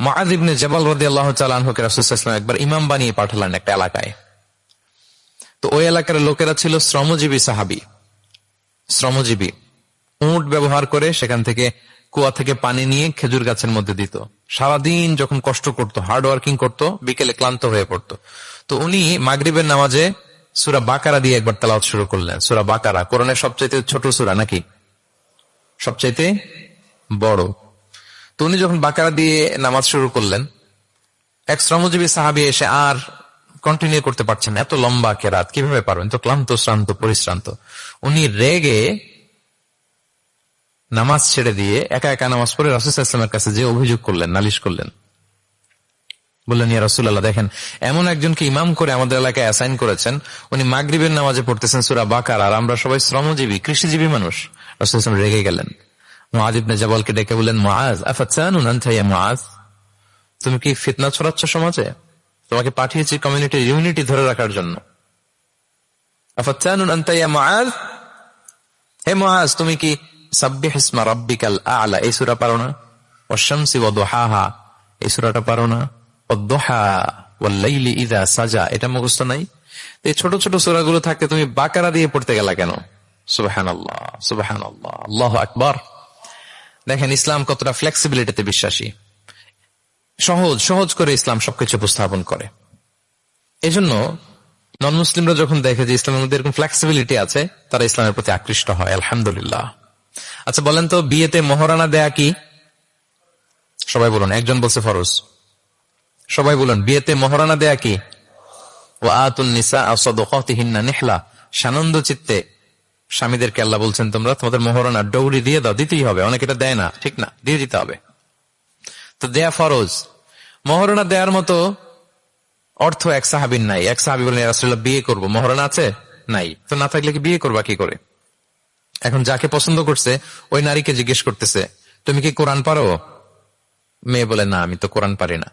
মহাজ ইবনে জবাল রদি আল্লাহ চালানহকে রাসুলাম একবার ইমাম বানিয়ে পাঠালেন একটা এলাকায়। তো ওই এলাকার লোকেরা ছিল শ্রমজীবী সাহাবি। শ্রমজীবী। উঁট ব্যবহার করে সেখান থেকে কুয়া থেকে পানি নিয়ে খেজুর গাছের মধ্যে দিত। সারাদিন যখন কষ্ট করত হার্ড ওয়ার্কিং করতো, বিকেলে ক্লান্ত হয়ে পড়তো। তো উনি মাগরিবের নামাজে সুরা বাকারা দিয়ে একবার তালাওয়াত শুরু করলেন। সুরা বাকারা, কোরআনের সবচাইতে ছোট সুরা নাকি? সবচাইতে বড়। তো উনি যখন বাকারা দিয়ে নামাজ শুরু করলেন, এক শ্রমজীবী সাহাবি এসে আর কন্টিনিউ করতে পারছেন এত লম্বা কেরাত, কীভাবে পারবেন? তো ক্লান্ত, শ্রান্ত, পরিশ্রান্ত। উনি রেগে নামাজ ছেড়ে দিয়ে একা একা নামাজ পড়ে রাসুসাল্লামের কাছে যে অভিযোগ করলেন, নালিশ করলেন। বললেন, ইয়া রসুল্লাহ দেখেন, এমন একজনকে ইমাম করে আমাদের এলাকায় অ্যাসাইন করেছেন, উনি মাগরিবের নামাজে পড়তেছেন সুরা বাকার, আর আমরা সবাই শ্রমজীবী, কৃষিজীবী মানুষ। রসুলাম রেগে গেলেন। মহাজ জাবালকে ডেকে বললেন মহাজ আনথাইয়া মহাজ তুমি কি ফিতনা ছড়াচ্ছ সমাজে? তোমাকে পাঠিয়েছি কমিউনিটির ইউনিটি ধরে রাখার জন্য। হে মহাজ তুমি কি ছোট তুমি বাকারা দিয়ে পড়তে গেলা কেন? আল্লাহু আকবার। দেখেন, ইসলাম কতটা ফ্লেক্সিবিলিটিতে বিশ্বাসী। সহজ সহজ করে ইসলাম সবকিছু উপস্থাপন করে। এজন্য নন মুসলিমরা যখন দেখে যে ইসলামের মধ্যে এরকম ফ্লেক্সিবিলিটি আছে, তারা ইসলামের প্রতি আকৃষ্ট হয়, আলহামদুলিল্লাহ। আচ্ছা বলেন তো, বিয়েতে মহারানা দেয়া কি? সবাই বলুন, একজন বলছে ফরজ। সবাই বলুন, বিয়েতে মহারানা দেয়া কি? ও আতুল নিসা আসাদিহিনা নিহলা। সানন্দ চিত্তে স্বামীদেরকে আল্লাহ বলছেন, তোমরা তোমাদের মহারানা ডৌরি দিয়ে দাও, দিতেই হবে। অনেক এটা দেয় না, ঠিক না? দিয়ে দিতে হবে। তো দেয়া ফরজ। মহারণা দেওয়ার মতো অর্থ এক সাহাবিন নাই। এক সাহাবি বলেন রাসুল্লাহ বিয়ে করব। মহারণা আছে? নাই। তো না থাকলে কি বিয়ে করবা কি করে? এখন যাকে পছন্দ করছে, ওই নারীকে জিজ্ঞেস করতেছে, তুমি কি কোরআন পারো? মেয়ে বলে, না, আমি তো কোরআন পারি না।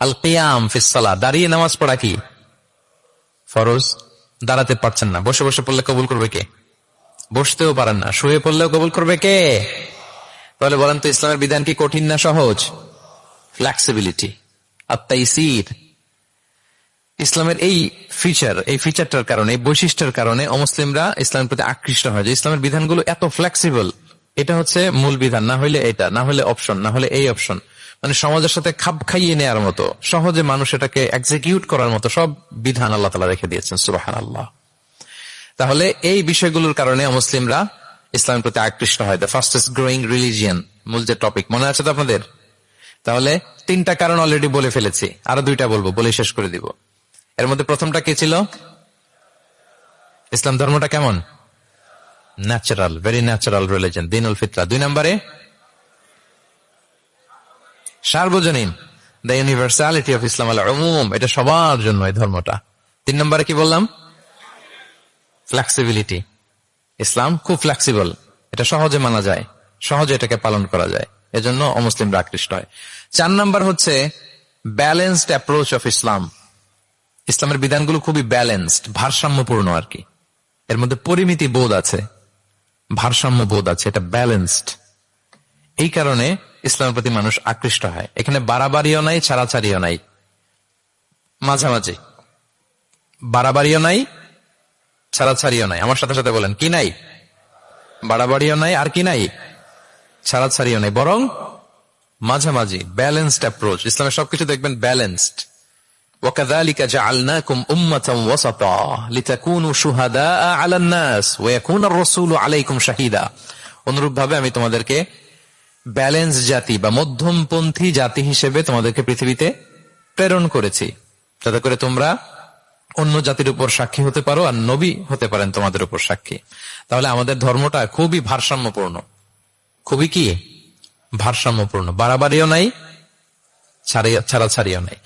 আল কিয়াম ফিসালা দাঁড়িয়ে নামাজ পড়া কি? ফরজ? দাঁড়াতে পারছেন না। বসে বসে পড়লে কবুল করবে কে? বসতেও পারেন না। শুয়ে পড়লেও কবুল করবে কে? তাহলে বলেন তো, ইসলামের বিধান কি কঠিন না সহজ? ফ্লেক্সিবিলিটি আত্মাইসির ইসলামের এই ফিচার এই ফিচারটার কারণে, এই বৈশিষ্ট্যের কারণে অমুসলিমরা ইসলামের প্রতি আকৃষ্ট হয় যে ইসলামের বিধানগুলো এত ফ্লেক্সিবল এটা হচ্ছে মূল বিধান, না হলে এটা, না হলে অপশন না হলে এই অপশন মানে সমাজের সাথে খাপ খাইয়ে নেওয়ার মতো, সহজে মানুষ এটাকে এক্সিকিউট করার মতো সব বিধান আল্লাহ তালা রেখে দিয়েছেন সুবাহান আল্লাহ তাহলে এই বিষয়গুলোর কারণে মুসলিমরা ইসলামের প্রতি আকৃষ্ট হয়। দ্য ফাস্টেস্ট গ্রোয়িং রিলিজিয়ান মূল যে টপিক মনে আছে তো আপনাদের? তাহলে তিনটা কারণ অলরেডি বলে ফেলেছি, আরও দুইটা বলব বলে শেষ করে দিব। এর মধ্যে প্রথমটা কি ছিল? ইসলাম ধর্মটা কেমন? ন্যাচারাল ভেরি ন্যাচারাল রিলিজন দিন উল ফিতরা। দুই নম্বরে সার্বজনীন। দ্য ইউনিভার্সালিটি অফ ইসলাম আল এটা সবার জন্য এই ধর্মটা। তিন নম্বরে কি বললাম? ফ্লেক্সিবিলিটি ইসলাম খুব ফ্লেক্সিবল এটা সহজে মানা যায়, সহজে এটাকে পালন করা যায়, এজন্য অমুসলিমরা আকৃষ্ট হয়। চার নাম্বার হচ্ছে ব্যালেন্সড অ্যাপ্রোচ অফ ইসলাম ইসলামের বিধানগুলো খুবই ব্যালেন্সড ভারসাম্যপূর্ণ আর কি। এর মধ্যে পরিমিতি বোধ আছে ভারসাম্য বোধ আছে, এটা ব্যালেন্সড এই কারণে ইসলামের প্রতি মানুষ আকৃষ্ট হয় এখানে বাড়াবাড়িও নাই ছাড়াছাড়িও নাই মাঝামাঝি বাড়াবাড়িও নাই ছাড়াছাড়িও নাই আমার সাথে সাথে বলেন কি নাই বাড়াবাড়িও নাই আর কি নাই ছাড়াছাড়িও নাই বরং মাঝামাঝি ব্যালেন্সড অ্যাপ্রোচ ইসলামের সবকিছু দেখবেন ব্যালেন্সড وكذلك جعلناكم أمة وسطا لتكونوا شهداء على الناس ويكون الرسول عليكم شهيدا অনুরূপ ভাবে আমি তোমাদেরকে ব্যালেন্স জাতি বা মধ্যমপন্থী জাতি হিসেবে তোমাদেরকে পৃথিবীতে প্রেরণ করেছি। যাতে করে তোমরা অন্য জাতির উপর সাক্ষী হতে পারো আর নবী হতে পারেন তোমাদের উপর সাক্ষী। তাহলে আমাদের ধর্মটা খুবই ভারসাম্যপূর্ণ। খুবই কি? ভারসাম্যপূর্ণ। বাড়াবাড়িও নাই ছাড়া ছাড়িও নাই।